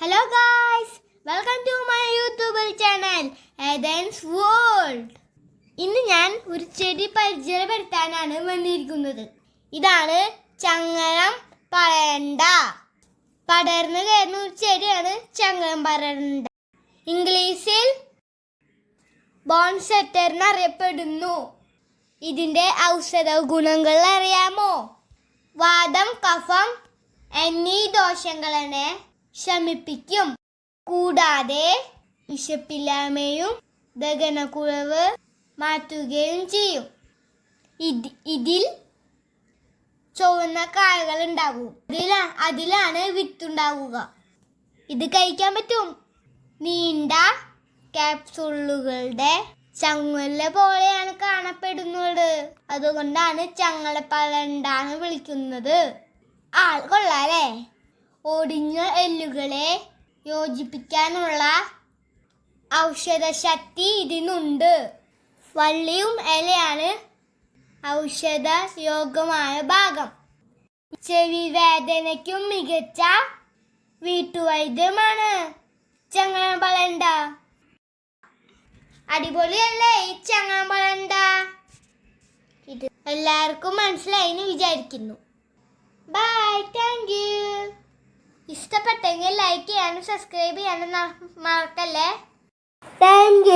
Hello guys welcome to my YouTube channel Athens world ഇന്ന് ഞാൻ ഒരു ചെടി പരിചയപ്പെടുത്താനാണ് വന്നിരിക്കുന്നത്. ഇതാണ് ചങ്ങലം പറയണ്ട. പടർന്നു കയറുന്ന ഒരു ചെടിയാണ് ചങ്ങലം പറയണ്ട. ഇംഗ്ലീഷിൽ ബോൺസെറ്റർ എന്നറിയപ്പെടുന്നു. ഇതിന്റെ ഔഷധ ഗുണങ്ങൾ അറിയാമോ? വാദം കഫം എന്നീ ദോഷങ്ങളെ ശമിപ്പിക്കും. കൂടാതെ വിശപ്പില്ലായ്മയും ദഹനക്കുറവ് മാറ്റുകയും ചെയ്യും. ഇത് ഇതിൽ ചുവന്ന കായകൾ ഉണ്ടാകും. അതിലാ അതിലാണ് വിത്തുണ്ടാവുക. ഇത് കഴിക്കാൻ പറ്റും. നീണ്ട ക്യാപ്സൂളുകളുടെ ചങ്ങല പോലെയാണ് കാണപ്പെടുന്നത്. അതുകൊണ്ടാണ് ചങ്ങലപ്പഴണ്ടാന്ന് വിളിക്കുന്നത്. ആൾ കൊള്ളാലേ ഒടിഞ്ഞ എല്ലുകളെ യോജിപ്പിക്കാനുള്ള ഔഷധശക്തി ഇതിനുണ്ട്. വള്ളിയും ഇലയാണ് ഔഷധ യോഗമായ ഭാഗം. ചെവി വേദനയ്ക്കും മികച്ച വീട്ടുവൈദ്യമാണ്. ചങ്ങാമ്പളണ്ട അടിപൊളിയല്ലേ ഈ ചങ്ങാമ്പളണ്ട ഇത് എല്ലാവർക്കും മനസ്സിലായി എന്ന് വിചാരിക്കുന്നു. ബൈ താങ്ക് യു ഇഷ്ടപ്പെട്ടെങ്കിൽ ലൈക്ക് ചെയ്യാനും സബ്സ്ക്രൈബ് ചെയ്യാനും മറക്കല്ലേ? താങ്ക്